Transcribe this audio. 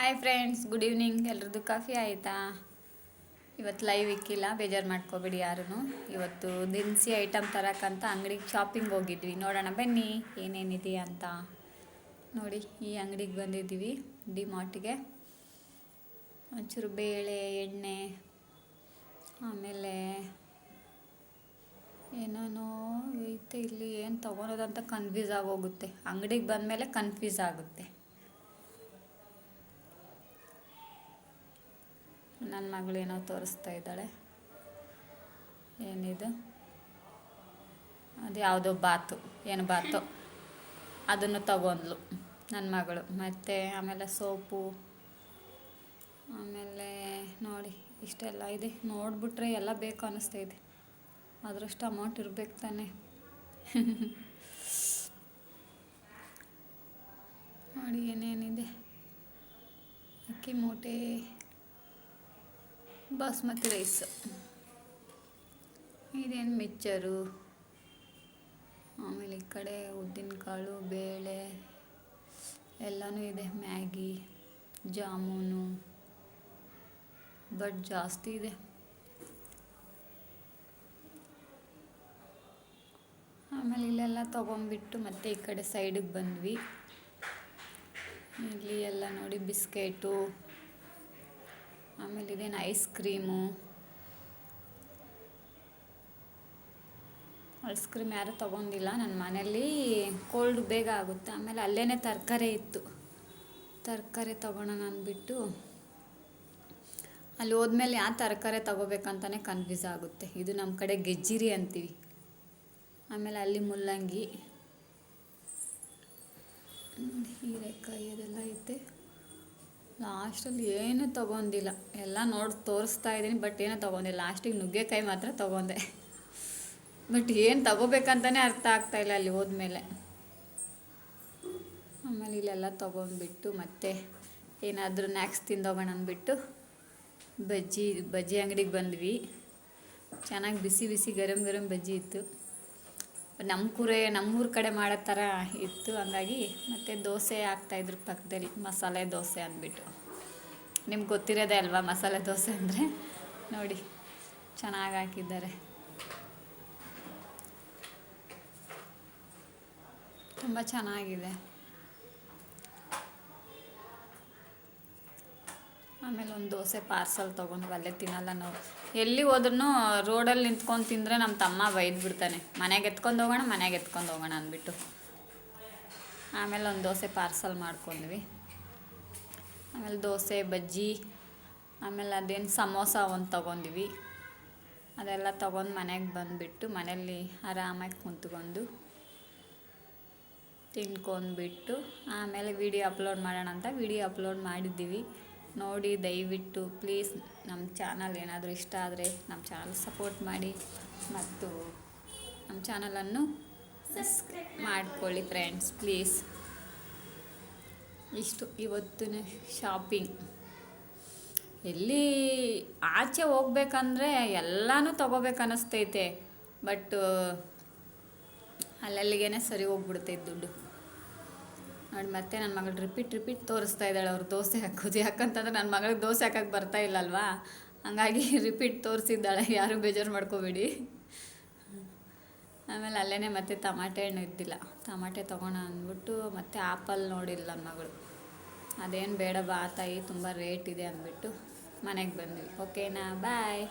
Hi friends good evening ಎಲ್ರದ್ದು coffee ಆಯಿತಾ? ಇವತ್ತು ಲೈವ್ ಇಕ್ಕಿಲ್ಲ, ಬೇಜಾರು ಮಾಡ್ಕೋಬೇಡಿ ಯಾರೂ ಇವತ್ತು ದಿನಸಿ ಐಟಮ್ ತರಕ್ಕಂತ ಅಂಗಡಿಗೆ ಶಾಪಿಂಗ್ ಹೋಗಿದ್ವಿ. ನೋಡೋಣ, ಬನ್ನಿ ಏನೇನಿದೆಯಾ ಅಂತ. ನೋಡಿ, ಈ ಅಂಗಡಿಗೆ ಬಂದಿದ್ದೀವಿ ಡಿ ಮಾರ್ಟಿಗೆ ಒಂಚೂರು ಬೇಳೆ, ಎಣ್ಣೆ, ಆಮೇಲೆ ಏನೇನೋ ಐತೆ ಇಲ್ಲಿ, ಏನು ತೊಗೊಳೋದಂತ ಕನ್ಫ್ಯೂಸ್ ಆಗೋಗುತ್ತೆ. ಅಂಗಡಿಗೆ ಬಂದಮೇಲೆ ಕನ್ಫ್ಯೂಸ್ ಆಗುತ್ತೆ. ನನ್ನ ಮಗಳು ಏನೋ ತೋರಿಸ್ತಾ ಇದ್ದಾಳೆ. ಏನಿದು? ಅದು ಯಾವುದೋ ಬಾತು, ಏನು ಬಾತು? ಅದನ್ನು ತಗೊಂಡ್ಲು ನನ್ನ ಮಗಳು. ಮತ್ತು ಆಮೇಲೆ ಸೋಪು, ಆಮೇಲೆ ನೋಡಿ ಇಷ್ಟೆಲ್ಲ ಇದೆ. ನೋಡಿಬಿಟ್ರೆ ಎಲ್ಲ ಬೇಕು ಅನ್ನಿಸ್ತೈತೆ ಅದರಷ್ಟು ಅಮೌಂಟ್ ಇರಬೇಕು ತಾನೆ. ನೋಡಿ ಏನೇನಿದೆ. ಅಕ್ಕಿ ಮೂಟೆ ಬಾಸ್ಮತಿ ರೈಸ್. ಇದೇನು ಮಿಕ್ಚರು ಆಮೇಲೆ ಈ ಕಡೆ ಉದ್ದಿನಕಾಳು, ಬೇಳೆ, ಎಲ್ಲನೂ ಇದೆ. ಮ್ಯಾಗಿ, ಜಾಮೂನು, ಬಟ್ ಜಾಸ್ತಿ ಇದೆ. ಆಮೇಲೆ ಇಲ್ಲೆಲ್ಲ ತೊಗೊಂಬಿಟ್ಟು ಮತ್ತೆ ಈ ಕಡೆ ಸೈಡಿಗೆ ಬಂದ್ವಿ. ಇಲ್ಲಿ ಎಲ್ಲ ನೋಡಿ ಬಿಸ್ಕೆಟು. ಆಮೇಲೆ ಇದೇನು ಐಸ್ ಕ್ರೀಮು ಐಸ್ ಕ್ರೀಮ್ ಯಾರೂ ತೊಗೊಂಡಿಲ್ಲ. ನನ್ನ ಮನೇಲಿ ಕೋಲ್ಡ್ ಬೇಗ ಆಗುತ್ತೆ. ಆಮೇಲೆ ಅಲ್ಲೇ ತರಕಾರಿ ಇತ್ತು. ತರಕಾರಿ ತೊಗೊಳೋಣ ಅಂದ್ಬಿಟ್ಟು ಅಲ್ಲಿ ಹೋದ್ಮೇಲೆ ಯಾವ ತರಕಾರಿ ತೊಗೋಬೇಕಂತಲೇ ಕನ್ಫ್ಯೂಸ್ ಆಗುತ್ತೆ. ಇದು ನಮ್ಮ ಕಡೆ ಗೆಜ್ಜಿರಿ ಅಂತೀವಿ. ಆಮೇಲೆ ಅಲ್ಲಿ ಮುಲ್ಲಂಗಿ. ಹೀರೆಕಾಯಿ ಅದೆಲ್ಲ ಐತೆ. ಲಾಸ್ಟಲ್ಲಿ ಏನು ತೊಗೊಂಡಿಲ್ಲ. ಎಲ್ಲ ನೋಡಿ ತೋರಿಸ್ತಾ ಇದ್ದೀನಿ, ಬಟ್ ಏನೂ ತೊಗೊಂಡಿಲ್ಲ. ಲಾಸ್ಟಿಗೆ ನುಗ್ಗೆಕಾಯಿ ಮಾತ್ರ ತೊಗೊಂಡೆ. ಬಟ್ ಏನು ತೊಗೋಬೇಕಂತಲೇ ಅರ್ಥ ಆಗ್ತಾ ಇಲ್ಲ ಅಲ್ಲಿ ಹೋದ್ಮೇಲೆ. ಆಮೇಲೆ ಇಲ್ಲೆಲ್ಲ ತೊಗೊಂಡ್ಬಿಟ್ಟು ಮತ್ತೆ ಏನಾದರೂ ನ್ಯಾಕ್ಸ್ ತಿಂದೋಗೋಣ ಅಂದ್ಬಿಟ್ಟು ಬಜ್ಜಿ ಬಜ್ಜಿ ಅಂಗಡಿಗೆ ಬಂದ್ವಿ. ಚೆನ್ನಾಗಿ ಬಿಸಿ ಬಿಸಿ ಗರಂ ಗರಂ ಬಜ್ಜಿ ಇತ್ತು. ನಮ್ಮ ಕೂರೆ, ನಮ್ಮೂರ ಕಡೆ ಮಾಡೋ ಥರ ಇತ್ತು, ಹಂಗಾಗಿ ಮತ್ತು ದೋಸೆ ಹಾಕ್ತಾಯಿದ್ರು ಪಕ್ಕದಲ್ಲಿ, ಮಸಾಲೆ ದೋಸೆ ಅಂದ್ಬಿಟ್ಟು. ನಿಮ್ಗೆ ಗೊತ್ತಿರೋದೇ ಅಲ್ವಾ ಮಸಾಲೆ ದೋಸೆ ಅಂದರೆ? ನೋಡಿ, ಚೆನ್ನಾಗಿ ಹಾಕಿದ್ದಾರೆ. ತುಂಬ ಚೆನ್ನಾಗಿದೆ. ಆಮೇಲೆ ಒಂದು ದೋಸೆ ಪಾರ್ಸಲ್ ತೊಗೊಂಡು ಅಲ್ಲೇ ತಿನ್ನಲ್ಲ ನಾವು. ಎಲ್ಲಿ ಹೋದ್ರೂ ರೋಡಲ್ಲಿ ನಿಂತ್ಕೊಂಡು ತಿಂದರೆ ನಮ್ಮ ತಮ್ಮ ಬೈದು ಬಿಡ್ತಾನೆ. ಮನೆಗೆ ಎತ್ಕೊಂಡು ಹೋಗೋಣ, ಮನೆಗೆ ಎತ್ಕೊಂಡು ಹೋಗೋಣ ಅಂದ್ಬಿಟ್ಟು. ಆಮೇಲೆ ಒಂದು ದೋಸೆ ಪಾರ್ಸಲ್ ಮಾಡ್ಕೊಂಡ್ವಿ. ಆಮೇಲೆ ದೋಸೆ, ಬಜ್ಜಿ, ಆಮೇಲೆ ಅದೇನು ಸಮೋಸ ಒಂದು ತೊಗೊಂಡ್ವಿ. ಅದೆಲ್ಲ ತೊಗೊಂಡು ಮನೆಗೆ ಬಂದುಬಿಟ್ಟು ಮನೆಯಲ್ಲಿ ಆರಾಮಾಗಿ ಕುಂತ್ಕೊಂಡು ತಿನ್ಕೊಂಡ್ಬಿಟ್ಟು ಆಮೇಲೆ ವಿಡಿಯೋ ಅಪ್ಲೋಡ್ ಮಾಡೋಣ ಅಂತ ವಿಡಿಯೋ ಅಪ್ಲೋಡ್ ಮಾಡಿದ್ದೀವಿ. ನೋಡಿ, ದಯವಿಟ್ಟು ಪ್ಲೀಸ್ ನಮ್ಮ ಚಾನಲ್ ಏನಾದರೂ ಇಷ್ಟ ಆದರೆ ನಮ್ಮ ಚಾನಲ್ ಸಪೋರ್ಟ್ ಮಾಡಿ ಮತ್ತು ನಮ್ಮ ಚಾನಲನ್ನು ಮಾಡ್ಕೊಳ್ಳಿ ಫ್ರೆಂಡ್ಸ್ ಪ್ಲೀಸ್. ಇಷ್ಟು ಇವತ್ತಿನ ಶಾಪಿಂಗ್ ಎಲ್ಲಿ ಆಚೆ ಹೋಗ್ಬೇಕಂದ್ರೆ ಎಲ್ಲನೂ ತೊಗೋಬೇಕನ್ನಿಸ್ತೈತೆ ಬಟ್ ಅಲ್ಲಲ್ಲಿಗೇ ಸರಿ ಹೋಗ್ಬಿಡ್ತೈತೆ ದುಡ್ಡು. ನೋಡಿ ಮತ್ತೆ ನನ್ನ ಮಗಳು ರಿಪೀಟ್ ರಿಪೀಟ್ ತೋರಿಸ್ತಾ ಇದ್ದಾಳೆ, ಅವ್ರು ದೋಸೆ ಹಾಕೋದು. ಯಾಕಂತಂದ್ರೆ ನನ್ನ ಮಗಳಿಗೆ ದೋಸೆ ಹಾಕೋಕ್ಕೆ ಬರ್ತಾ ಇಲ್ಲಲ್ವಾ? ಹಂಗಾಗಿ ರಿಪೀಟ್ ತೋರಿಸಿದ್ದಾಳೆ. ಯಾರು ಬೇಜಾರು ಮಾಡ್ಕೋಬೇಡಿ. ಆಮೇಲೆ ಅಲ್ಲೇ ಮತ್ತೆ ತಮಾಟೆ ಹಣ್ಣು ಇದ್ದಿಲ್ಲ. ತಮಾಟೆ ತೊಗೋಣ ಅಂದ್ಬಿಟ್ಟು ಮತ್ತೆ ಆಪಲ್ ನೋಡಿಲ್ಲ ನನ್ನ ಮಗಳು. ಅದೇನು ಬೇಡ ಬಾ ತಾಯಿ, ತುಂಬ ರೇಟ್ ಇದೆ ಅಂದ್ಬಿಟ್ಟು ಮನೆಗೆ ಬಂದ್ವಿ. ಓಕೆನಾ? ಬಾಯ್.